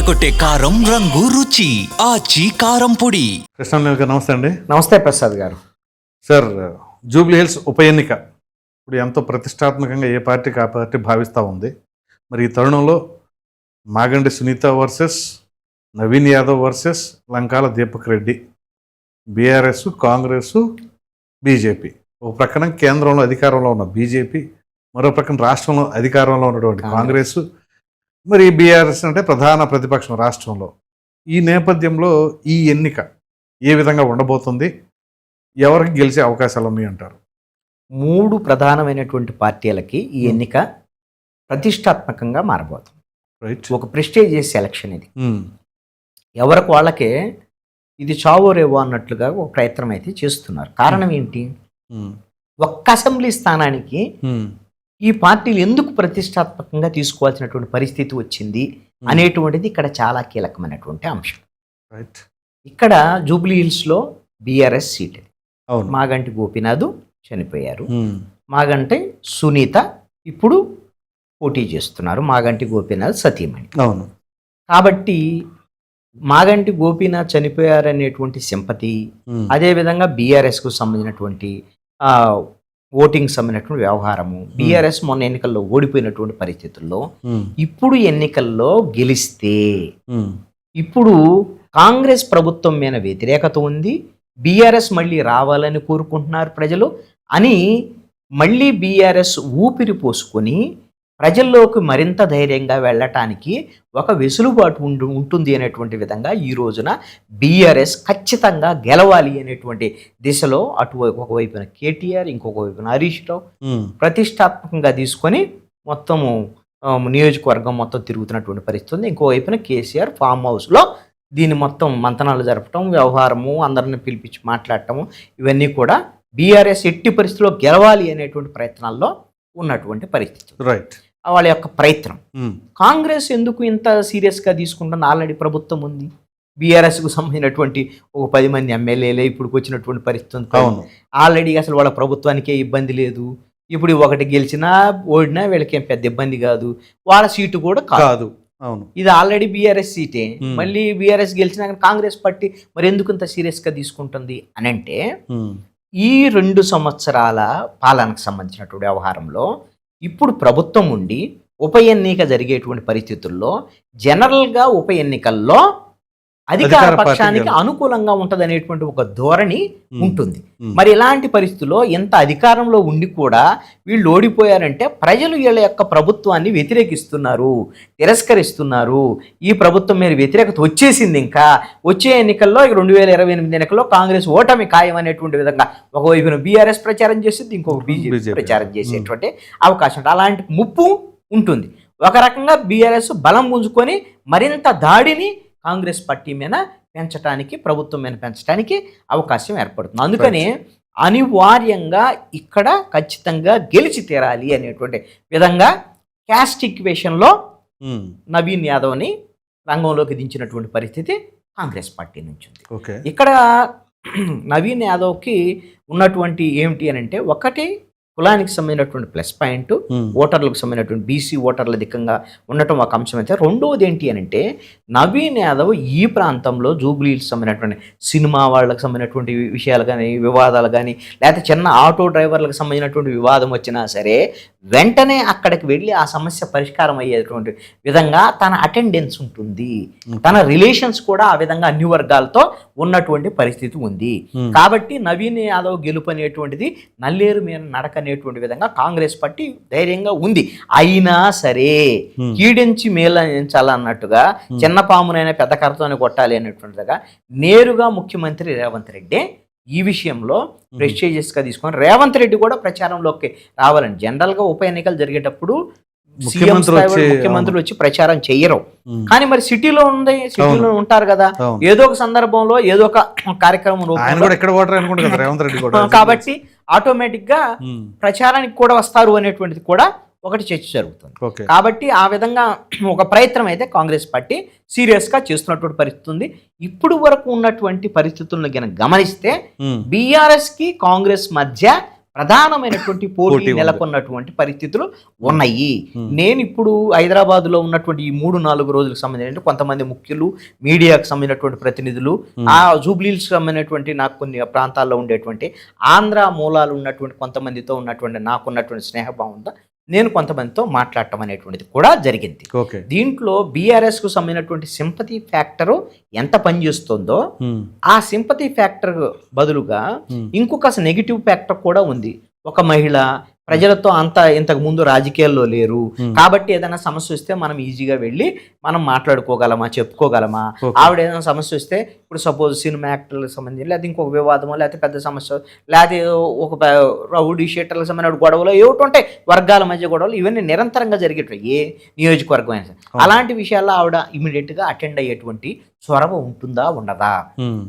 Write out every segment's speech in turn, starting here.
అదరగొట్టే కారం రంగు రుచి ఆచి కారం పొడి. గారు నమస్తే అండి. నమస్తే ప్రసాద్ గారు. సార్ జూబ్లీ హిల్స్ ఉప ఎన్నిక. ఇప్పుడు ఎంతో ప్రతిష్టాత్మకంగా ఏ పార్టీకి ఆ పార్టీ భావిస్తూ ఉంది. మరి ఈ తరుణంలో Maganti Sunitha versus Naveen Yadav versus Lankala Deepak Reddy BRS Congress BJP. ఒక ప్రక్కన కేంద్రంలో అధికారంలో ఉన్న బీజేపీ మరో ప్రక్కన రాష్ట్రంలో అధికారంలో ఉన్నటువంటి కాంగ్రెస్. మరి బీఆర్ఎస్ అంటే ప్రధాన ప్రతిపక్షం రాష్ట్రంలో. ఈ నేపథ్యంలో ఈ ఎన్నిక ఏ విధంగా ఉండబోతుంది? ఎవరికి గెలిచే అవకాశాలు ఉన్నాయి అంటారు? మూడు ప్రధానమైనటువంటి పార్టీలకి ఈ ఎన్నిక ప్రతిష్టాత్మకంగా మారబోతుంది. రైట్. ఒక ప్రెస్టేజియస్ ఎలక్షన్ ఇది. ఎవరికి వాళ్ళకే ఇది చావో రేవో అన్నట్లుగా ఒక ప్రయత్నం అయితే చేస్తున్నారు. కారణం ఏంటి ఒక్క అసెంబ్లీ స్థానానికి ఈ పార్టీలు ఎందుకు ప్రతిష్టాత్మకంగా తీసుకోవాల్సినటువంటి పరిస్థితి వచ్చింది అనేటువంటిది ఇక్కడ చాలా కీలకమైనటువంటి అంశం. ఇక్కడ జూబ్లీ హిల్స్లో బీఆర్ఎస్ సీట్ మాగంటి గోపినాథ్ చనిపోయారు. ఉమ్. మాగంటి సునీత ఇప్పుడు పోటీ చేస్తున్నారు. మాగంటి గోపీనాథ్ సతీమణి. అవును. కాబట్టి మాగంటి గోపీనాథ్ చనిపోయారనేటువంటి సింపతి ఉమ్. అదేవిధంగా బీఆర్ఎస్కు సంబంధించినటువంటి ఓటింగ్ సంబంధించినటువంటి వ్యవహారము బీఆర్ఎస్ మొన్న ఎన్నికల్లో ఓడిపోయినటువంటి పరిస్థితుల్లో. ఇప్పుడు ఎన్నికల్లో గెలిస్తే. ఇప్పుడు కాంగ్రెస్ ప్రభుత్వం మీద వ్యతిరేకత ఉంది బీఆర్ఎస్ మళ్ళీ రావాలని కోరుకుంటున్నారు ప్రజలు అని మళ్ళీ బీఆర్ఎస్ ఊపిరి పోసుకొని ప్రజల్లోకి మరింత ధైర్యంగా వెళ్ళటానికి ఒక వెసులుబాటు ఉండు ఉంటుంది అనేటువంటి విధంగా ఈ రోజున బీఆర్ఎస్ ఖచ్చితంగా గెలవాలి అనేటువంటి దిశలో అటు ఒకవైపున కేటీఆర్ ఇంకొక వైపున హరీష్ రావు. ప్రతిష్టాత్మకంగా తీసుకొని మొత్తము నియోజకవర్గం మొత్తం తిరుగుతున్నటువంటి పరిస్థితి ఉంది. ఇంకోవైపున కేసీఆర్ ఫామ్ హౌస్లో దీన్ని మొత్తం మంతనాలు జరపటం వ్యవహారము అందరిని పిలిపించి మాట్లాడటము ఇవన్నీ కూడా బీఆర్ఎస్ ఎట్టి పరిస్థితిలో గెలవాలి అనేటువంటి ప్రయత్నాల్లో ఉన్నటువంటి పరిస్థితి. రైట్ వాళ్ళ యొక్క ప్రయత్నం. కాంగ్రెస్ ఎందుకు ఇంత సీరియస్గా తీసుకుంటుంది? ఆల్రెడీ ప్రభుత్వం ఉంది. బీఆర్ఎస్కు సంబంధించినటువంటి ఒక పది మంది ఎమ్మెల్యేలే ఇప్పుడు వచ్చినటువంటి పరిస్థితి ఆల్రెడీ అసలు వాళ్ళ ప్రభుత్వానికే ఇబ్బంది లేదు. ఇప్పుడు ఒకటి గెలిచినా ఓడినా వీళ్ళకి ఏం పెద్ద ఇబ్బంది కాదు. వాళ్ళ సీటు కూడా కాదు. అవును. ఇది ఆల్రెడీ బీఆర్ఎస్ సీటే. మళ్ళీ బీఆర్ఎస్ గెలిచినా కానీ కాంగ్రెస్ పార్టీ మరి ఎందుకు ఇంత సీరియస్గా తీసుకుంటుంది? అని అంటే. ఈ రెండు సంవత్సరాల పాలనకు సంబంధించినటువంటి వ్యవహారంలో ఇప్పుడు ప్రభుత్వం ఉండి ఉప ఎన్నిక జరిగేటువంటి పరిస్థితుల్లో జనరల్గా ఉప ఎన్నికల్లో అధికార పక్షానికి అనుకూలంగా ఉంటుంది అనేటువంటి ఒక ధోరణి. ఉంటుంది. మరి ఇలాంటి పరిస్థితుల్లో ఎంత అధికారంలో ఉండి కూడా వీళ్ళు ఓడిపోయారంటే ప్రజలు వీళ్ళ యొక్క ప్రభుత్వాన్ని వ్యతిరేకిస్తున్నారు తిరస్కరిస్తున్నారు ఈ ప్రభుత్వం మీద వ్యతిరేకత వచ్చేసింది ఇంకా వచ్చే ఎన్నికల్లో రెండు వేల ఇరవై ఎనిమిది ఎన్నికల్లో కాంగ్రెస్ ఓటమి ఖాయం అనేటువంటి విధంగా ఒకవైపున బీఆర్ఎస్ ప్రచారం చేసింది ఇంకొక బీజేపీ. ప్రచారం చేసేటువంటి అవకాశం ఉంటుంది అలాంటి ముప్పు ఉంటుంది ఒక రకంగా బీఆర్ఎస్ బలం పుంజుకొని మరింత దాడిని కాంగ్రెస్ పార్టీ మీద పెంచడానికి ప్రభుత్వం మీద పెంచడానికి అవకాశం ఏర్పడుతుంది. అందుకని అనివార్యంగా ఇక్కడ ఖచ్చితంగా గెలిచి తీరాలి అనేటువంటి విధంగా క్యాస్ట్ ఈక్వేషన్లో. నవీన్ యాదవ్ని రంగంలోకి దించినటువంటి పరిస్థితి కాంగ్రెస్ పార్టీ నుంచి ఉంది. ఓకే. ఇక్కడ నవీన్ యాదవ్కి ఉన్నటువంటి ఏమిటి అని అంటే ఒకటి కులానికి సంబంధించినటువంటి ప్లస్ పాయింట్. ఓటర్లకు సంబంధించినటువంటి బీసీ ఓటర్ల దిక్కంగా ఉండటం ఒక అంశం అయితే రెండవది ఏంటి అని అంటే నవీన్ యాదవ్ ఈ ప్రాంతంలో జూబ్లీకి సంబంధించినటువంటి సినిమా వాళ్ళకి సంబంధించినటువంటి విషయాలు కానీ వివాదాలు కానీ లేకపోతే చిన్న ఆటో డ్రైవర్లకు సంబంధించినటువంటి వివాదం వచ్చినా సరే వెంటనే అక్కడికి వెళ్ళి ఆ సమస్య పరిష్కారం అయ్యేటువంటి విధంగా తన అటెండెన్స్ ఉంటుంది తన రిలేషన్స్ కూడా ఆ విధంగా అన్ని వర్గాలతో ఉన్నటువంటి పరిస్థితి ఉంది. కాబట్టి నవీన్ యాదవ్ గెలుపు అనేటువంటిది నల్లేరు మీద నడక అనేటువంటి విధంగా కాంగ్రెస్ పార్టీ ధైర్యంగా ఉంది. అయినా సరే. కీడించి మేళించాలన్నట్టుగా చిన్న పామునైనా పెద్ద కర్రతోనే కొట్టాలి అనేటువంటిదిగా నేరుగా ముఖ్యమంత్రి రేవంత్ రెడ్డి ఈ విషయంలో ప్రెస్టేజియస్గా తీసుకొని రేవంత్ రెడ్డి కూడా ప్రచారంలోకి రావాలని జనరల్గా ఉప ఎన్నికలు జరిగేటప్పుడు ముఖ్యమంత్రులు వచ్చి- ప్రచారం చెయ్యరు. కానీ మరి సిటీలో ఉంది సిటీలో ఉంటారు కదా. ఏదో ఒక సందర్భంలో ఏదో ఒక కార్యక్రమం కాబట్టి ఆటోమేటిక్గా. ప్రచారానికి కూడా వస్తారు అనేటువంటిది కూడా ఒకటి చర్చ జరుగుతుంది కాబట్టి ఆ విధంగా ఒక ప్రయత్నం అయితే కాంగ్రెస్ పార్టీ సీరియస్గా చేస్తున్నటువంటి పరిస్థితి ఉంది ఇప్పుడు వరకు ఉన్నటువంటి పరిస్థితులను గనక గమనిస్తే ఉమ్. బీఆర్ఎస్కి కాంగ్రెస్ మధ్య ప్రధానమైనటువంటి పోటీ. నెలకొన్నటువంటి పరిస్థితులు ఉన్నాయి. నేను ఇప్పుడు హైదరాబాద్లో ఉన్నటువంటి ఈ మూడు నాలుగు రోజులకు సంబంధించి కొంతమంది ముఖ్యులు మీడియాకు సంబంధించినటువంటి ప్రతినిధులు ఆ జూబ్లీలకు సంబంధించినటువంటి నాకు కొన్ని ప్రాంతాల్లో ఉండేటువంటి ఆంధ్ర మూలాలు ఉన్నటువంటి కొంతమందితో ఉన్నటువంటి నాకున్నటువంటి స్నేహభావంతో నేను కొంతమందితో మాట్లాడటం అనేటువంటిది కూడా జరిగింది. ఓకే. దీంట్లో బీఆర్ఎస్కు సంబంధించినటువంటి సింపతి ఫ్యాక్టరు ఎంత పనిచేస్తుందో ఆ సింపతి ఫ్యాక్టర్ బదులుగా. ఇంకొక నెగిటివ్ ఫ్యాక్టర్ కూడా ఉంది. ఒక మహిళ ప్రజలతో అంత ఇంతకు ముందు రాజకీయాల్లో లేరు. కాబట్టి ఏదైనా సమస్య వస్తే మనం ఈజీగా వెళ్ళి మనం మాట్లాడుకోగలమా చెప్పుకోగలమా. ఆవిడ ఏదైనా సమస్య వస్తే ఇప్పుడు సపోజ్ సినిమా యాక్టర్లకు సంబంధించి లేకపోతే ఇంకొక వివాదమో లేకపోతే పెద్ద సమస్య లేకపోతే ఒక రౌడీ షీటర్లకు సంబంధించిన గొడవలు ఏమిటి ఉంటాయి. వర్గాల మధ్య గొడవలు ఇవన్నీ నిరంతరంగా జరిగేటివి ఏ నియోజకవర్గం అయినా. అలాంటి విషయాల్లో ఆవిడ ఇమీడియట్గా అటెండ్ అయ్యేటువంటి చొరవ ఉంటుందా ఉండదా?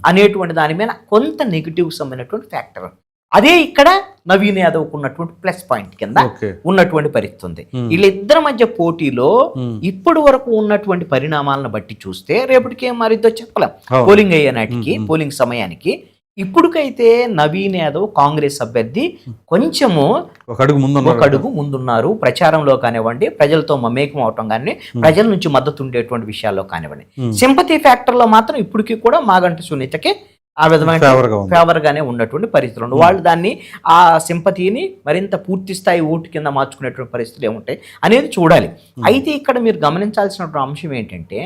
అనేటువంటి దాని మీద కొంత నెగిటివ్ సంబంధించినటువంటి ఫ్యాక్టర్ అదే ఇక్కడ నవీన్ యాదవ్కు ఉన్నటువంటి ప్లస్ పాయింట్ కింద ఉన్నటువంటి పరిస్థితి ఉంది Hmm. వీళ్ళిద్దరి మధ్య పోటీలో ఉమ్, ఇప్పటి వరకు ఉన్నటువంటి పరిణామాలను బట్టి చూస్తే రేపటికి ఏం మారిద్దో చెప్పలేం. పోలింగ్ అయ్యే నాటికి Hmm. పోలింగ్ సమయానికి ఇప్పుడుకైతే నవీన్ యాదవ్ కాంగ్రెస్ అభ్యర్థి కొంచెము ఒక అడుగు ముందు ఒక అడుగు ముందున్నారు ప్రచారంలో కానివ్వండి ప్రజలతో మమేకం అవటం కానీ ప్రజల నుంచి మద్దతు ఉండేటువంటి విషయాల్లో కానివ్వండి Hmm. సింపతి ఫ్యాక్టర్లో మాత్రం ఇప్పటికీ కూడా మాగంటి సునీతకి ఆ విధమైన Favour గా ఉంది. ఫేవర్ గానే ఉన్నటువంటి పరిస్థితులు ఉన్నాయి. వాళ్ళు దాన్ని ఆ సింపతిని మరింత పూర్తి స్థాయి ఓటు కింద మార్చుకునేటువంటి పరిస్థితులు ఏముంటాయి అనేది చూడాలి. అయితే ఇక్కడ మీరు గమనించాల్సినటువంటి అంశం ఏంటంటే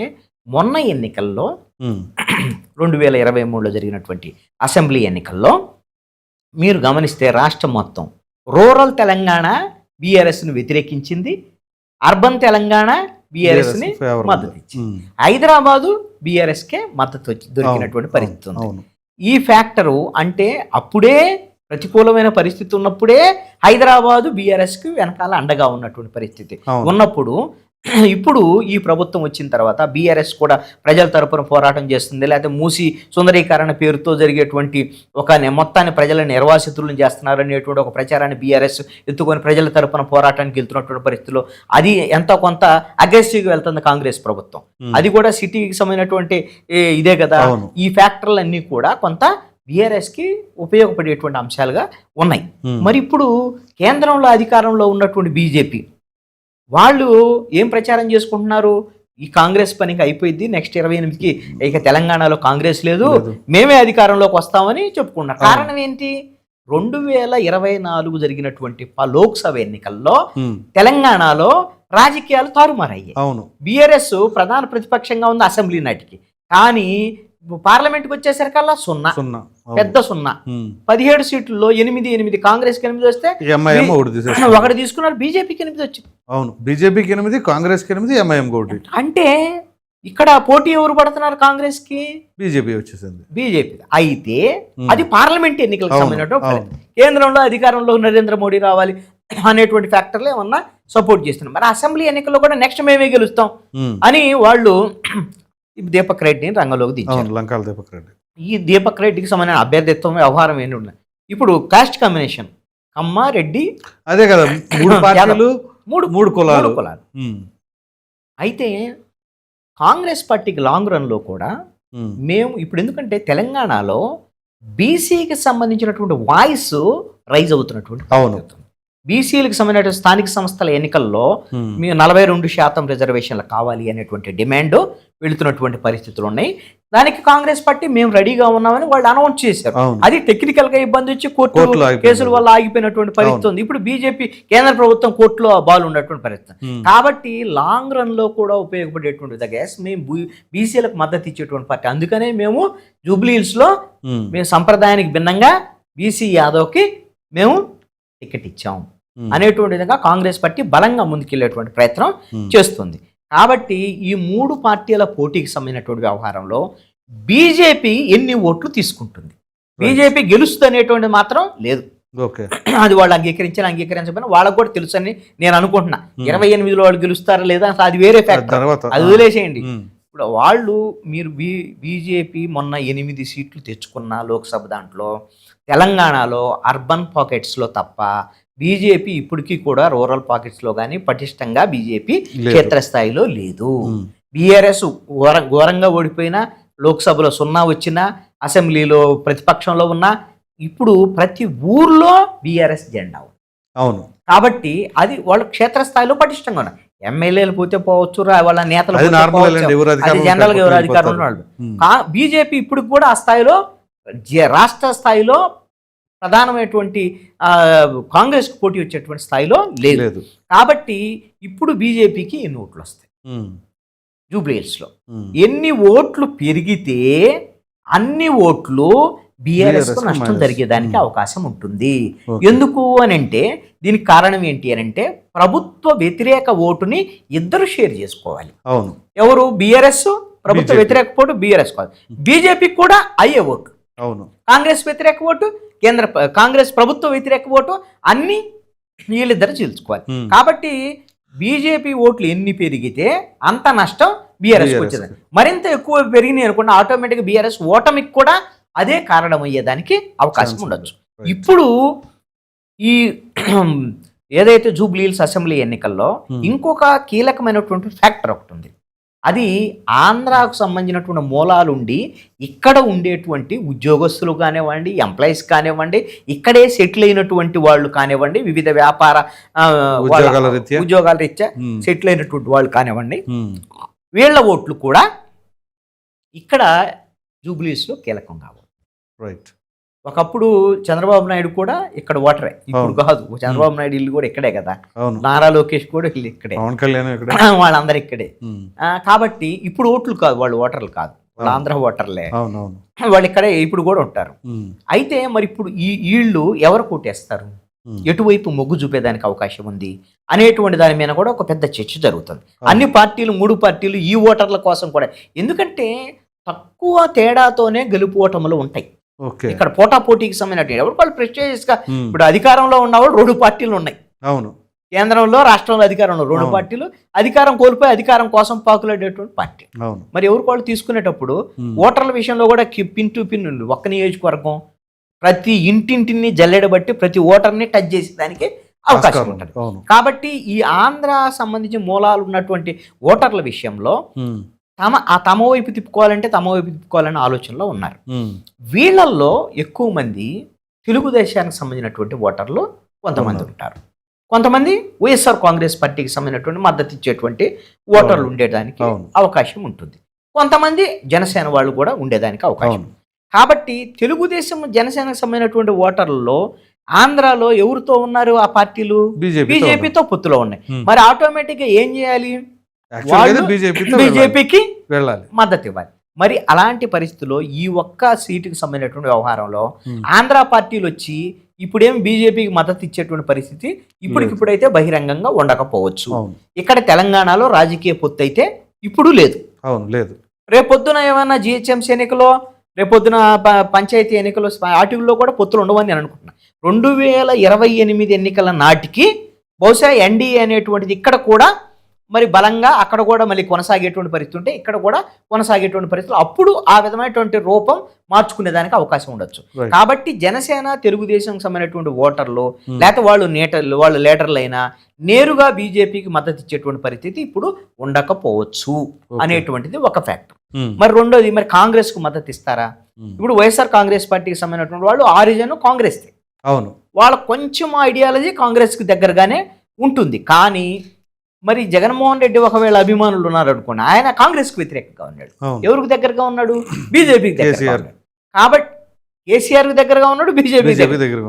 మొన్న ఎన్నికల్లో ఉమ్, రెండు వేల ఇరవై మూడులో జరిగినటువంటి అసెంబ్లీ ఎన్నికల్లో మీరు గమనిస్తే రాష్ట్రం మొత్తం రూరల్ తెలంగాణ బీఆర్ఎస్ని వ్యతిరేకించింది అర్బన్ తెలంగాణ బీఆర్ఎస్ని. మద్దతు ఇచ్చింది. హైదరాబాదు బీఆర్ఎస్కే మద్దతు దొరికినటువంటి పరిస్థితి ఉంది. ఈ ఫ్యాక్టరు అంటే అప్పుడే ప్రతికూలమైన పరిస్థితి ఉన్నప్పుడే హైదరాబాదు బీఆర్ఎస్కి వెనకాల అండగా ఉన్నటువంటి పరిస్థితి. ఉన్నప్పుడు ఇప్పుడు ఈ ప్రభుత్వం వచ్చిన తర్వాత బీఆర్ఎస్ కూడా ప్రజల తరపున పోరాటం చేస్తుంది. లేకపోతే మూసి సుందరీకరణ పేరుతో జరిగేటువంటి ఒక మొత్తాన్ని ప్రజల నిర్వాసితులను చేస్తున్నారు అనేటువంటి ఒక ప్రచారాన్ని బీఆర్ఎస్ ఎత్తుకొని ప్రజల తరపున పోరాటానికి వెళ్తున్నటువంటి పరిస్థితిలో అది ఎంతో కొంత అగ్రెసివ్గా వెళ్తుంది కాంగ్రెస్ ప్రభుత్వం. అది కూడా సిటీకి సంబంధించినటువంటి ఇదే కదా. ఈ ఫ్యాక్టర్లన్నీ కూడా కొంత BRS కి ఉపయోగపడేటువంటి అంశాలుగా ఉన్నాయి. మరి ఇప్పుడు కేంద్రంలో అధికారంలో ఉన్నటువంటి బీజేపీ వాళ్ళు ఏం ప్రచారం చేసుకుంటున్నారు? ఈ కాంగ్రెస్ పనికి అయిపోయింది నెక్స్ట్ ఇరవై ఎనిమిదికి ఇక తెలంగాణలో కాంగ్రెస్ లేదు. మేమే అధికారంలోకి వస్తామని చెప్పుకున్నారు కారణం ఏంటి? రెండు వేల ఇరవై నాలుగు జరిగినటువంటి లోక్సభ ఎన్నికల్లో తెలంగాణలో రాజకీయాలు తారుమారయ్యాయి. అవును. బీఆర్ఎస్ ప్రధాన ప్రతిపక్షంగా ఉంది అసెంబ్లీ నాటికి. కానీ పార్లమెంట్కి వచ్చేసరికల్లా సున్నా. సున్నా. పెద్ద సున్నా. పదిహేడు సీట్లలో ఎనిమిది ఎనిమిది కాంగ్రెస్కి ఎనిమిది వస్తే ఒకటి తీసుకున్నారు బీజేపీకి ఎనిమిది వచ్చింది. అవును. బీజేపీకి ఎనిమిది కాంగ్రెస్కి ఎనిమిది ఎంఐఎం ఒకటి. అంటే ఇక్కడ పోటీ ఎవరు పడుతున్నారు కాంగ్రెస్కి బీజేపీ వచ్చేసింది. బీజేపీ అయితే. అది పార్లమెంట్ ఎన్నికలకు అవును, సంబంధించిన అవును. కేంద్రంలో అధికారంలో నరేంద్ర మోడీ రావాలి అనేటువంటి ఫ్యాక్టర్లు ఏమన్నా సపోర్ట్ చేస్తున్నారు. మరి అసెంబ్లీ ఎన్నికల్లో కూడా నెక్స్ట్ మేమే గెలుస్తాం అని వాళ్ళు దీపక్ రెడ్డిని రంగంలోకి దించారు. లంకాల దీపక్ రెడ్డి. ఈ దీపక్ రెడ్డికి సంబంధించిన అభ్యర్థిత్వం వ్యవహారం ఏంటి ఉన్నాయి ఇప్పుడు కాస్ట్ కాంబినేషన్. కమ్మ రెడ్డి అదే కదా మూడు పార్టీలు మూడు మూడు కులాలు. కులాలు. అయితే కాంగ్రెస్ పార్టీకి లాంగ్ రన్లో కూడా మేము. ఇప్పుడు ఎందుకంటే తెలంగాణలో బీసీకి సంబంధించినటువంటి వాయిస్ రైజ్ అవుతున్నటువంటి అవును. బీసీలకు సంబంధించిన స్థానిక సంస్థల ఎన్నికల్లో మీ నలభై రెండు శాతం రిజర్వేషన్లు కావాలి అనేటువంటి డిమాండ్ వెళుతున్నటువంటి పరిస్థితులు ఉన్నాయి. దానికి కాంగ్రెస్ పార్టీ మేము రెడీగా ఉన్నామని వాళ్ళు అనౌన్స్ చేశారు. అది టెక్నికల్గా ఇబ్బంది వచ్చి కోర్టు. కేసుల వల్ల ఆగిపోయినటువంటి పరిస్థితి ఉంది. ఇప్పుడు బీజేపీ కేంద్ర ప్రభుత్వం కోర్టులో బాల్ ఉన్నటువంటి పరిస్థితి. కాబట్టి లాంగ్ రన్లో కూడా ఉపయోగపడేటువంటి గ్యాస్ మేము బీసీలకు మద్దతు ఇచ్చేటువంటి పార్టీ. అందుకనే మేము జూబ్లీహిల్స్లో మేము సంప్రదాయానికి భిన్నంగా బీసీ యాదవ్కి మేము టికెట్ ఇచ్చాం. ఉమ్, అనేటువంటి విధంగా కాంగ్రెస్ పార్టీ బలంగా ముందుకెళ్ళేటువంటి ప్రయత్నం ఉమ్, చేస్తుంది. కాబట్టి ఈ మూడు పార్టీల పోటీకి సంబంధించినటువంటి వ్యవహారంలో బీజేపీ ఎన్ని ఓట్లు తీసుకుంటుంది? బీజేపీ గెలుస్తుంది అనేటువంటి మాత్రం లేదు. ఓకే. అది వాళ్ళు అంగీకరించిన అంగీకరించకపోయినా వాళ్ళకు కూడా తెలుసు అని నేను అనుకుంటున్నా. Hmm. ఇరవై ఎనిమిదిలో వాళ్ళు గెలుస్తారా లేదా అసలు అది వేరే ఫ్యాక్టర్ అది వదిలేసేయండి. ఇప్పుడు వాళ్ళు మీరు బీ బీజేపీ మొన్న ఎనిమిది సీట్లు తెచ్చుకున్న లోక్సభ దాంట్లో తెలంగాణలో అర్బన్ పాకెట్స్లో తప్ప బీజేపీ ఇప్పటికీ కూడా రూరల్ పాకెట్స్లో కానీ పటిష్టంగా బీజేపీ. క్షేత్రస్థాయిలో లేదు. బీఆర్ఎస్ ఘోర ఘోరంగా ఓడిపోయినా లోక్సభలో సున్నా వచ్చినా అసెంబ్లీలో ప్రతిపక్షంలో ఉన్న ఇప్పుడు ప్రతి ఊర్లో బీఆర్ఎస్ జెండా ఉంది. అవును. కాబట్టి అది వాళ్ళు క్షేత్రస్థాయిలో పటిష్టంగా ఉన్నారు. ఎమ్మెల్యేలు పోతే పోవచ్చు రా- వాళ్ళ నేతలు అది ఎవరు అధికారంలో జనరల్గా ఎవరు అధికారంలో. వాళ్ళు బీజేపీ ఇప్పుడు కూడా ఆ స్థాయిలో రాష్ట్ర స్థాయిలో ప్రధానమైనటువంటి ఆ, కాంగ్రెస్కు పోటీ వచ్చేటువంటి స్థాయిలో లేదు కాబట్టి ఇప్పుడు బీజేపీకి ఎన్ని ఓట్లు వస్తాయి ఉమ్. జూబ్లీహిల్స్లో ఉమ్. ఎన్ని ఓట్లు పెరిగితే అన్ని ఓట్లు బీఆర్ఎస్కు BRS కు నష్టం. జరిగేదానికి. అవకాశం ఉంటుంది. ఎందుకు అని అంటే దీనికి కారణం ఏంటి అని అంటే ప్రభుత్వ వ్యతిరేక ఓటుని ఇద్దరు షేర్ చేసుకోవాలి అవును ఎవరు బీఆర్ఎస్ ప్రభుత్వ. వ్యతిరేక ఓటు బీఆర్ఎస్ కాదు బీజేపీ కూడా అయ్యే ఓటు అవును కాంగ్రెస్ వ్యతిరేక ఓటు కేంద్ర కాంగ్రెస్ ప్రభుత్వ వ్యతిరేక ఓటు అన్ని వీళ్ళిద్దరు చీల్చుకోవాలి. కాబట్టి బీజేపీ ఓట్లు ఎన్ని పెరిగితే అంత నష్టం బీఆర్ఎస్ వచ్చేది మరింత ఎక్కువ పెరిగినాయి అనుకున్న ఆటోమేటిక్గా బీఆర్ఎస్ ఓటమికి కూడా అదే కారణం అయ్యేదానికి అవకాశం ఉండొచ్చు. ఇప్పుడు ఈ ఏదైతే జూబ్లీహిల్స్ అసెంబ్లీ ఎన్నికల్లో. ఇంకొక కీలకమైనటువంటి ఫ్యాక్టర్ ఒకటి ఉంది అది ఆంధ్రాకు సంబంధించినటువంటి మూలాలుండి ఇక్కడ ఉండేటువంటి ఉద్యోగస్తులు కానివ్వండి ఎంప్లాయీస్ కానివ్వండి ఇక్కడే సెటిల్ అయినటువంటి వాళ్ళు కానివ్వండి వివిధ వ్యాపార ఉద్యోగాల రీత్యా? సెటిల్ అయినటువంటి వాళ్ళు కానివ్వండి ఉమ్. వీళ్ళ ఓట్లు కూడా ఇక్కడ జూబ్లీస్లో కీలకం కావాలి రైట్ ఒకప్పుడు చంద్రబాబు నాయుడు కూడా ఇక్కడ ఓటరే. ఇప్పుడు. కాదు. చంద్రబాబు నాయుడు ఇల్లు కూడా ఇక్కడే కదా. నారా లోకేష్ కూడా ఇల్లు ఇక్కడే. పవన్ కళ్యాణ్ ఇక్కడ. వాళ్ళందరూ ఇక్కడే. కాబట్టి ఇప్పుడు ఓట్లు కాదు వాళ్ళు ఓటర్లు కాదు. వాళ్ళు. ఆంధ్ర ఓటర్లే. వాళ్ళు ఇక్కడే ఇప్పుడు కూడా ఉంటారు. అయితే మరి ఇప్పుడు ఈ వీళ్ళు ఎవరు కోటేస్తారు ఉమ్. ఎటువైపు మొగ్గు చూపేదానికి అవకాశం ఉంది? అనేటువంటి దాని మీద కూడా ఒక పెద్ద చర్చ జరుగుతుంది. అన్ని పార్టీలు మూడు పార్టీలు ఈ ఓటర్ల కోసం కూడా. ఎందుకంటే తక్కువ తేడాతోనే గెలుపు ఓటములు ఉంటాయి. ఇక్కడ పోటా పోటీకి సంబంధించిన ఎవరు? వాళ్ళు ప్రెస్టేజియస్గా. ఇప్పుడు అధికారంలో ఉన్నవాళ్ళు రెండు పార్టీలు ఉన్నాయి. అవును. కేంద్రంలో రాష్ట్రంలో అధికారంలో రెండు. పార్టీలు. అధికారం కోల్పోయి అధికారం కోసం పాకులాడేటువంటి పార్టీ. అవును. మరి ఎవరు వాళ్ళు తీసుకునేటప్పుడు. ఓటర్ల విషయంలో కూడా పిన్ టు పిన్ ఒక్క నియోజకవర్గం ప్రతి ఇంటింటిని జల్లెడబట్టి ప్రతి ఓటర్ని టచ్ చేసేదానికి అవకాశం ఆస్కారం. ఉంటుంది. కాబట్టి ఈ ఆంధ్ర సంబంధించి మూలాలు ఉన్నటువంటి ఓటర్ల విషయంలో. తమ ఆ తమ వైపు తిప్పుకోవాలంటే తమ వైపు తిప్పుకోవాలనే ఆలోచనలో ఉన్నారు. వీళ్ళల్లో ఎక్కువ మంది తెలుగుదేశానికి సంబంధించినటువంటి ఓటర్లు కొంతమంది. ఉంటారు కొంతమంది వైఎస్ఆర్ కాంగ్రెస్ పార్టీకి సంబంధించినటువంటి మద్దతు ఇచ్చేటువంటి ఓటర్లు. ఉండేదానికి. అవకాశం ఉంటుంది కొంతమంది జనసేన వాళ్ళు కూడా ఉండేదానికి అవకాశం కాబట్టి తెలుగుదేశం జనసేనకు సంబంధించినటువంటి ఓటర్లలో ఆంధ్రాలో ఎవరితో ఉన్నారు ఆ పార్టీలు బీజేపీ బీజేపీతో పొత్తులో ఉన్నాయి. మరి ఆటోమేటిక్గా ఏం చేయాలి బీజేపీకి వెళ్ళాలి. మద్దతు ఇవ్వాలి. మరి అలాంటి పరిస్థితుల్లో ఈ ఒక్క సీటుకి సంబంధించినటువంటి వ్యవహారంలో Hmm. ఆంధ్ర పార్టీలు వచ్చి ఇప్పుడేం బీజేపీకి మద్దతు ఇచ్చేటువంటి పరిస్థితి ఇప్పటికిప్పుడైతే బహిరంగంగా ఉండకపోవచ్చు. ఇక్కడ తెలంగాణలో రాజకీయ పొత్తు అయితే ఇప్పుడు లేదు. అవును లేదు. రేపొద్దున ఏమైనా జిహెచ్ఎంసీ ఎన్నికలో రేపొద్దున పంచాయతీ ఎన్నికలు వాటిల్లో కూడా పొత్తులు ఉండవని నేను అనుకుంటున్నా. రెండు వేల ఇరవై ఎనిమిది ఎన్నికల నాటికి బహుశా ఎన్డీఏ అనేటువంటిది ఇక్కడ కూడా మరి బలంగా అక్కడ కూడా మళ్ళీ కొనసాగేటువంటి పరిస్థితి ఉంటే ఇక్కడ కూడా కొనసాగేటువంటి పరిస్థితులు అప్పుడు ఆ విధమైనటువంటి రూపం మార్చుకునేదానికి అవకాశం ఉండొచ్చు. కాబట్టి జనసేన తెలుగుదేశం సంబంధించినటువంటి ఓటర్లు Hmm. లేకపోతే వాళ్ళు నేటర్లు వాళ్ళు లీడర్లు అయినా నేరుగా బీజేపీకి మద్దతు ఇచ్చేటువంటి పరిస్థితి ఇప్పుడు ఉండకపోవచ్చు. అనేటువంటిది ఒక ఫ్యాక్టర్ ఉమ్. మరి రెండోది మరి కాంగ్రెస్కు మద్దతు ఇస్తారా ఉమ్. ఇప్పుడు వైఎస్ఆర్ కాంగ్రెస్ పార్టీకి సంబంధించినటువంటి వాళ్ళు ఆరిజన్ కాంగ్రెస్ అవును వాళ్ళ కొంచెం ఐడియాలజీ కాంగ్రెస్కి దగ్గరగానే ఉంటుంది కానీ మరి జగన్మోహన్ రెడ్డి ఒకవేళ అభిమానులు ఉన్నారు అనుకోండి ఆయన కాంగ్రెస్కు వ్యతిరేకంగా ఉన్నాడు. ఎవరికి దగ్గరగా ఉన్నాడు? బీజేపీకి దగ్గరగా. ఉన్నాడు. కాబట్టి కేసీఆర్ దగ్గరగా ఉన్నాడు బీజేపీ.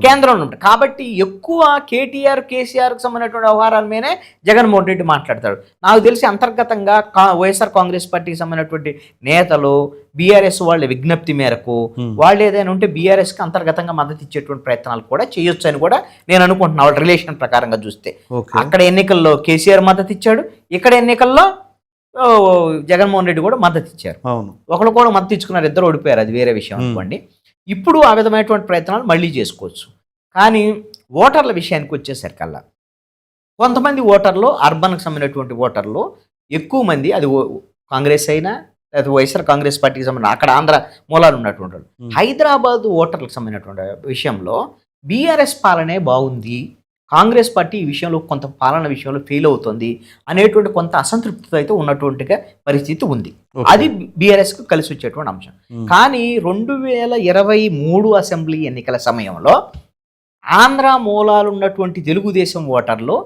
కేంద్రంలో ఉంటాడు. కాబట్టి ఎక్కువ కేటీఆర్ కేసీఆర్కి సంబంధించినటువంటి వ్యవహారాల మీదనే జగన్మోహన్ రెడ్డి మాట్లాడతాడు. నాకు తెలిసి అంతర్గతంగా వైఎస్ఆర్ కాంగ్రెస్ పార్టీకి సంబంధించినటువంటి నేతలు బీఆర్ఎస్ వాళ్ళ విజ్ఞప్తి మేరకు. వాళ్ళు ఏదైనా ఉంటే బీఆర్ఎస్కి అంతర్గతంగా మద్దతు ఇచ్చేటువంటి ప్రయత్నాలు కూడా చేయొచ్చు అని కూడా నేను అనుకుంటున్నాను వాళ్ళ రిలేషన్ ప్రకారంగా చూస్తే. అక్కడ ఎన్నికల్లో కేసీఆర్ మద్దతు ఇచ్చాడు. ఇక్కడ ఎన్నికల్లో జగన్మోహన్ రెడ్డి కూడా మద్దతు ఇచ్చారు. అవును. ఒకరు కూడా మద్దతు ఇచ్చుకున్నారు. ఇద్దరు ఓడిపోయారు. అది వేరే విషయం. అనుకోండి. ఇప్పుడు ఆ విధమైనటువంటి ప్రయత్నాలు మళ్ళీ చేసుకోవచ్చు. కానీ ఓటర్ల విషయానికి వచ్చేసరికల్లా కొంతమంది ఓటర్లు అర్బన్కి సంబంధించినటువంటి ఓటర్లు ఎక్కువ మంది అది కాంగ్రెస్ అయినా లేదా వైఎస్ఆర్ కాంగ్రెస్ పార్టీకి సంబంధించిన అక్కడ ఆంధ్ర మూలాలు ఉన్నటువంటి వాళ్ళు. హైదరాబాద్ ఓటర్లకు సంబంధించినటువంటి విషయంలో బీఆర్ఎస్ పాలనే బాగుంది. కాంగ్రెస్ పార్టీ ఈ విషయంలో కొంత పాలన విషయంలో ఫెయిల్ అవుతుంది అనేటువంటి కొంత అసంతృప్తితో అయితే ఉన్నటువంటిగా పరిస్థితి ఉంది. అది బీఆర్ఎస్కు కలిసి వచ్చేటువంటి అంశం. కానీ రెండు వేల ఇరవై మూడు అసెంబ్లీ ఎన్నికల సమయంలో ఆంధ్ర మూలాలు ఉన్నటువంటి తెలుగుదేశం ఓటర్లు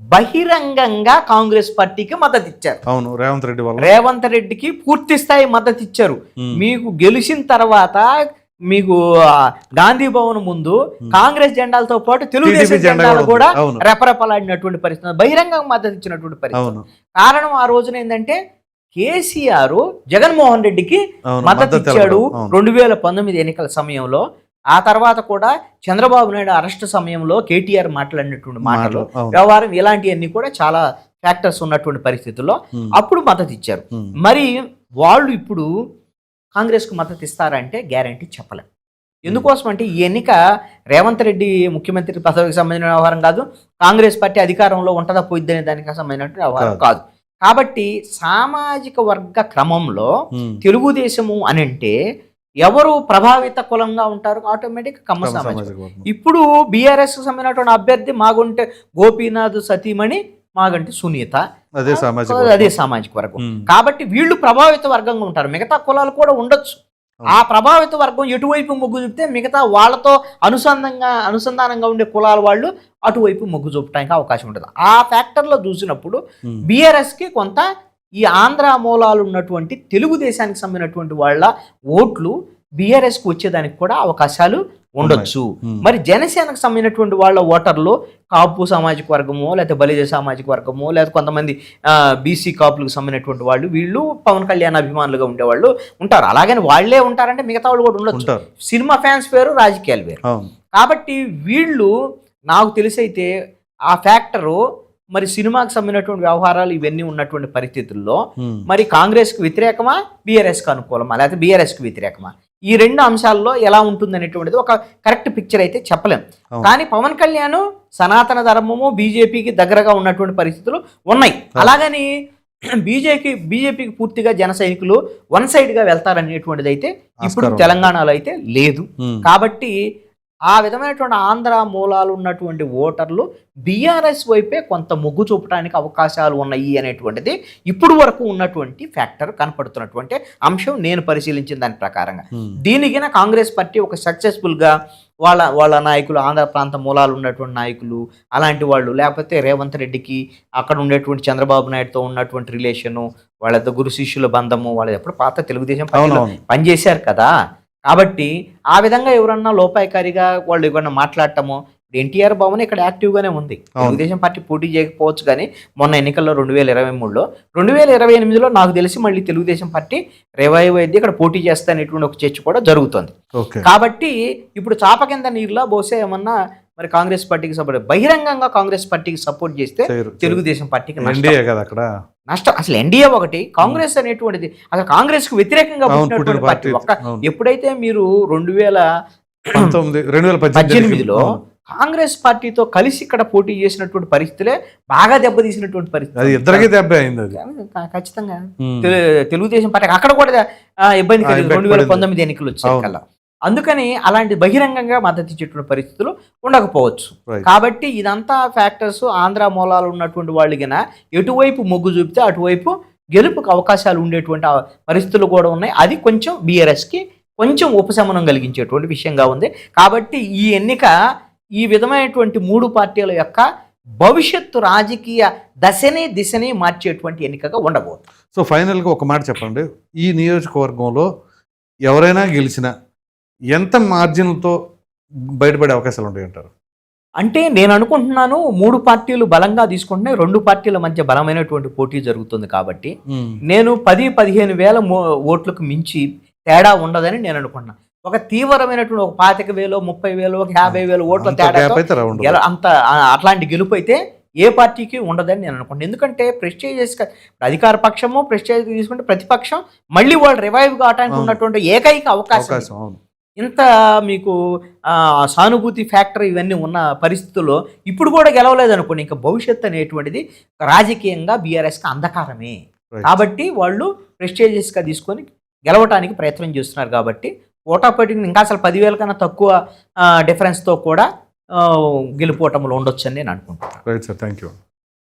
బహిరంగంగా కాంగ్రెస్ పార్టీకి మద్దతు ఇచ్చారు అవును రేవంత్ రెడ్డి రేవంత్ రెడ్డికి పూర్తి స్థాయి మద్దతు ఇచ్చారు. మీకు గెలిచిన తర్వాత మీకు గాంధీ భవన్ ముందు కాంగ్రెస్ జెండాలతో పాటు తెలుగుదేశం జెండాలు కూడా. రెపరెపలాడినటువంటి పరిస్థితి బహిరంగ మద్దతు ఇచ్చినటువంటి పరిస్థితి కారణం ఆ రోజున ఏంటంటే కేసీఆర్ జగన్మోహన్ రెడ్డికి మద్దతు ఇచ్చాడు. రెండు వేల పంతొమ్మిది ఎన్నికల సమయంలో ఆ తర్వాత కూడా చంద్రబాబు నాయుడు అరెస్ట్ సమయంలో కేటీఆర్ మాట్లాడినటువంటి మాటలు. వ్యవహారం ఇలాంటివన్నీ కూడా చాలా ఫ్యాక్టర్స్ ఉన్నటువంటి పరిస్థితుల్లో. అప్పుడు మద్దతు ఇచ్చారు. మరి వాళ్ళు ఇప్పుడు కాంగ్రెస్కు మద్దతు ఇస్తారంటే గ్యారంటీ చెప్పలేం ఎందుకోసం అంటే ఈ ఎన్నిక రేవంత్ రెడ్డి ముఖ్యమంత్రి పదవికి సంబంధించిన వ్యవహారం కాదు కాంగ్రెస్ పార్టీ అధికారంలో ఉంటుందా పోయిద్దనే దానికి సంబంధించిన వ్యవహారం కాదు. కాబట్టి సామాజిక వర్గ క్రమంలో. తెలుగుదేశము అని అంటే ఎవరు ప్రభావిత కులంగా ఉంటారు ఆటోమేటిక్ కమ్మ వర్గం. ఇప్పుడు బీఆర్ఎస్ సంబంధించినటువంటి అభ్యర్థి మాగుంటే గోపీనాథ్ సతీమణి మాగంటి సునీత. అదే సామాజిక అదే సామాజిక వర్గం. కాబట్టి వీళ్ళు ప్రభావిత వర్గంగా ఉంటారు. మిగతా కులాలు కూడా ఉండొచ్చు. ఆ ప్రభావిత వర్గం ఎటువైపు మొగ్గు చూపితే మిగతా వాళ్ళతో అనుసంధానంగా అనుసంధానంగా ఉండే కులాల వాళ్ళు అటువైపు మొగ్గు చూపడానికి అవకాశం ఉంటుంది. ఆ ఫ్యాక్టర్లో చూసినప్పుడు. బీఆర్ఎస్కి కొంత ఈ ఆంధ్ర మూలాలు ఉన్నటువంటి తెలుగుదేశానికి సంబంధించినటువంటి వాళ్ళ ఓట్లు బీఆర్ఎస్కి వచ్చేదానికి కూడా అవకాశాలు ఉండొచ్చు. మరి జనసేనకు సంబంధించినటువంటి వాళ్ళ ఓటర్లు కాపు సామాజిక వర్గము లేకపోతే బలిజ సామాజిక వర్గము లేదా కొంతమంది బీసీ కాపులకు సంబంధించినటువంటి వాళ్ళు వీళ్ళు పవన్ కళ్యాణ్ అభిమానులుగా ఉండేవాళ్ళు ఉంటారు. అలాగని వాళ్ళే ఉంటారంటే మిగతా వాళ్ళు కూడా ఉండొచ్చు. ఉంటారు. సినిమా ఫ్యాన్స్ వేరు రాజకీయాలు వేరు కాబట్టి వీళ్ళు నాకు తెలిసైతే ఆ ఫ్యాక్టరు మరి సినిమాకి సంబంధించినటువంటి వ్యవహారాలు ఇవన్నీ ఉన్నటువంటి పరిస్థితుల్లో. మరి కాంగ్రెస్కి వ్యతిరేకమా బీఆర్ఎస్కి అనుకూలమా లేకపోతే బీఆర్ఎస్కి వ్యతిరేకమా? ఈ రెండు అంశాల్లో ఎలా ఉంటుంది అనేటువంటిది ఒక కరెక్ట్ పిక్చర్ అయితే చెప్పలేం. కానీ పవన్ కళ్యాణ్ సనాతన ధర్మము బీజేపీకి దగ్గరగా ఉన్నటువంటి పరిస్థితులు ఉన్నాయి అలాగని బీజేపీ బీజేపీకి పూర్తిగా జన సైనికులు వన్ సైడ్గా వెళ్తారనేటువంటిది అయితే ఇప్పుడు. తెలంగాణలో అయితే లేదు. కాబట్టి ఆ విధమైనటువంటి ఆంధ్ర మూలాలు ఉన్నటువంటి ఓటర్లు బీఆర్ఎస్ వైపే కొంత మొగ్గు చూపడానికి అవకాశాలు ఉన్నాయి అనేటువంటిది ఇప్పుడు వరకు ఉన్నటువంటి ఫ్యాక్టర్ కనపడుతున్నటువంటి అంశం నేను పరిశీలించిన దాని ప్రకారంగా. దీనికిన కాంగ్రెస్ పార్టీ ఒక సక్సెస్ఫుల్గా వాళ్ళ వాళ్ళ నాయకులు ఆంధ్ర ప్రాంత మూలాలు ఉన్నటువంటి నాయకులు అలాంటి వాళ్ళు లేకపోతే రేవంత్ రెడ్డికి అక్కడ ఉండేటువంటి చంద్రబాబు నాయుడుతో ఉన్నటువంటి రిలేషను వాళ్ళతో గురు శిష్యుల బంధము వాళ్ళు ఎప్పుడు పాత తెలుగుదేశం. పనిచేశారు కదా కాబట్టి ఆ విధంగా ఎవరన్నా లోపాయకారిగా వాళ్ళు ఏమన్నా మాట్లాడటము ఎన్టీఆర్ భవన్ ఇక్కడ యాక్టివ్గానే ఉంది. తెలుగుదేశం పార్టీ పోటీ చేయకపోవచ్చు కానీ మొన్న ఎన్నికల్లో రెండు వేల ఇరవై మూడులో రెండు వేల ఇరవై ఎనిమిదిలో నాకు తెలిసి మళ్ళీ తెలుగుదేశం పార్టీ రివైవ్ అయింది ఇక్కడ పోటీ చేస్తానేటువంటి ఒక చర్చ కూడా జరుగుతుంది. కాబట్టి ఇప్పుడు చాప కింద నీరులా బహుశా ఏమన్నా మరి కాంగ్రెస్ పార్టీకి సపోర్ట్ బహిరంగంగా కాంగ్రెస్ పార్టీకి సపోర్ట్ చేస్తే. తెలుగుదేశం పార్టీకి నష్టం ఎన్డీఏ కదా అక్కడ నష్టం అసలు ఎన్డీఏ ఒకటి కాంగ్రెస్ అనేటువంటిది అసలు కాంగ్రెస్కు వ్యతిరేకంగా పుట్టినటువంటి పార్టీ. ఒక్క. ఎప్పుడైతే మీరు రెండు వేల పంతొమ్మిది రెండు వేల పద్దెనిమిదిలో కాంగ్రెస్ పార్టీతో కలిసి ఇక్కడ పోటీ చేసినటువంటి పరిస్థితులే బాగా దెబ్బతీసినటువంటి పరిస్థితి అది ఇద్దరికి దెబ్బ అయింది అది ఖచ్చితంగా. తెలు- తెలుగుదేశం పార్టీ అక్కడ కూడా ఇబ్బంది కలిగింది రెండు వేల. పంతొమ్మిది ఎన్నికలు. కల్లా అందుకని అలాంటి బహిరంగంగా మద్దతు ఇచ్చేటువంటి పరిస్థితులు ఉండకపోవచ్చు. కాబట్టి ఇదంతా ఫ్యాక్టర్స్ ఆంధ్ర మూలాలు ఉన్నటువంటి వాళ్ళు గిన ఎటువైపు మొగ్గు చూపితే అటువైపు గెలుపుకు అవకాశాలు ఉండేటువంటి పరిస్థితులు కూడా ఉన్నాయి. అది కొంచెం బీఆర్ఎస్కి కొంచెం ఉపశమనం కలిగించేటువంటి విషయంగా ఉంది. కాబట్టి ఈ ఎన్నిక ఈ విధమైనటువంటి మూడు పార్టీల యొక్క భవిష్యత్తు రాజకీయ దశని దిశని మార్చేటువంటి ఎన్నికగా ఉండబోతుంది. సో ఫైనల్గా ఒక మాట చెప్పండి. ఈ నియోజకవర్గంలో ఎవరైనా గెలిచినా ఎంత మార్జిన్లతో బయటపడే అవకాశాలు ఉంటాయంటారు అంటే నేను అనుకుంటున్నాను మూడు పార్టీలు బలంగా తీసుకుంటున్నాయి రెండు పార్టీల మధ్య బలమైనటువంటి పోటీ జరుగుతుంది కాబట్టి నేను పది పదిహేను వేల ఓట్లకు మించి తేడా ఉండదని నేను అనుకుంటున్నాను ఒక తీవ్రమైనటువంటి ఒక పాతిక వేలు ముప్పై వేలు ఒక యాభై వేలు ఓట్ల తేడా. అంత అట్లాంటి గెలుపు అయితే ఏ పార్టీకి ఉండదని నేను అనుకుంటున్నాను ఎందుకంటే ప్రెస్టేజెస్ అధికార పక్షము ప్రెస్టేజ్ తీసుకుంటే ప్రతిపక్షం మళ్ళీ వాళ్ళు రివైవ్ కావడానికి. ఉన్నటువంటి ఏకైక అవకాశం ఇంత మీకు సానుభూతి ఫ్యాక్టర్ ఇవన్నీ ఉన్న పరిస్థితుల్లో ఇప్పుడు కూడా గెలవలేదు అనుకోండి ఇంకా భవిష్యత్తు అనేటువంటిది రాజకీయంగా బీఆర్ఎస్కి అంధకారమే. కాబట్టి వాళ్ళు ప్రెస్టేజియస్గా తీసుకొని గెలవటానికి ప్రయత్నం చేస్తున్నారు కాబట్టి ఓటాపేటింగ్ ఇంకా అసలు పదివేల కన్నా తక్కువ డిఫరెన్స్తో కూడా గెలుపోవటంలో ఉండొచ్చు అని నేను అనుకుంటున్నాను. Right sir thank you